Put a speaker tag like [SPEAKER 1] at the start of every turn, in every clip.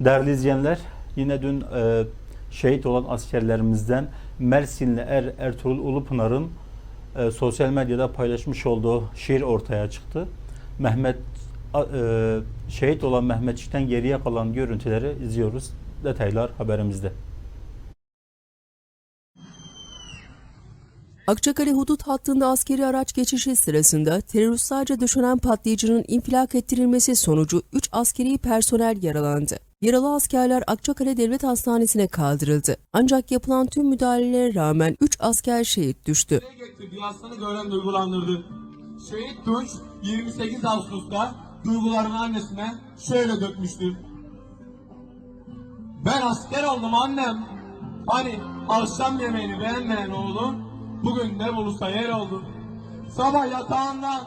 [SPEAKER 1] Değerli izleyenler, yine dün e, şehit olan askerlerimizden Mersinli Er Ertuğrul Ulupınar'ın e, sosyal medyada paylaşmış olduğu şiir ortaya çıktı. Mehmet e, şehit olan Mehmetçik'ten geriye kalan görüntüleri izliyoruz. Detaylar haberimizde.
[SPEAKER 2] Akçakale hudut hattında askeri araç geçişi sırasında teröristlerce düşünen patlayıcının infilak ettirilmesi sonucu 3 askeri personel yaralandı. Yaralı askerler Akçakale Devlet Hastanesi'ne kaldırıldı. Ancak yapılan tüm müdahalelere rağmen 3 asker şehit düştü.
[SPEAKER 3] Yaslanı gören duygulandırdı. Şehit Tunç 28 Ağustos'ta duygularını annesine şöyle dökmüştür. Ben asker oldum annem. Hani akşam yemeğini beğenmeyen oğlum bugün ne bulursa yer oldu. Sabah yatağından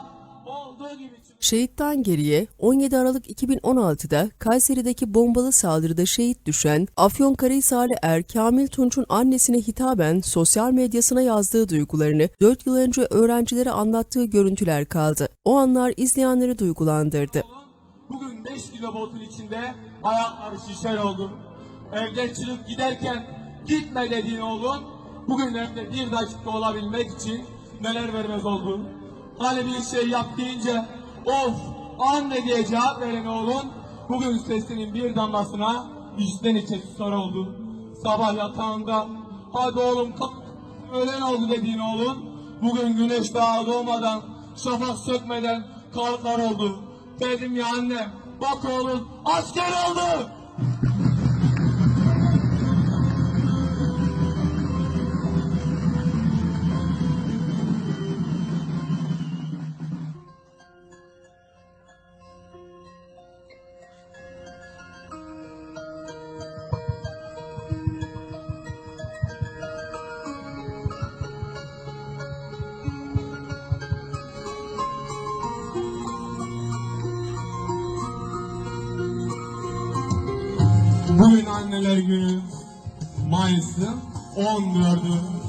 [SPEAKER 3] olduğu gibi.
[SPEAKER 2] Şehitten geriye 17 Aralık 2016'da Kayseri'deki bombalı saldırıda şehit düşen Afyonkarahisarlı Er Kamil Tunç'un annesine hitaben sosyal medyasına yazdığı duygularını 4 yıl önce öğrencilere anlattığı görüntüler kaldı. O anlar izleyenleri duygulandırdı.
[SPEAKER 3] Bugün 5 kilo botun içinde ayakları şişer oldu. Evden çıkıp giderken gitme dediğin oğlun bugün evde bir dakika olabilmek için neler vermez oldu. Hani bir şey yap deyince of anne diye cevap veren oğlun bugün sesinin bir damlasına içten içe susar oldu. Sabah yatağında hadi oğlum kalk öğlen oldu dediğin oğlun bugün güneş daha doğmadan şafak sökmeden kalkar oldu. Dedim ya annem bak oğlum asker oldu. Bugün anneler günü Mayıs'ın 14'ü.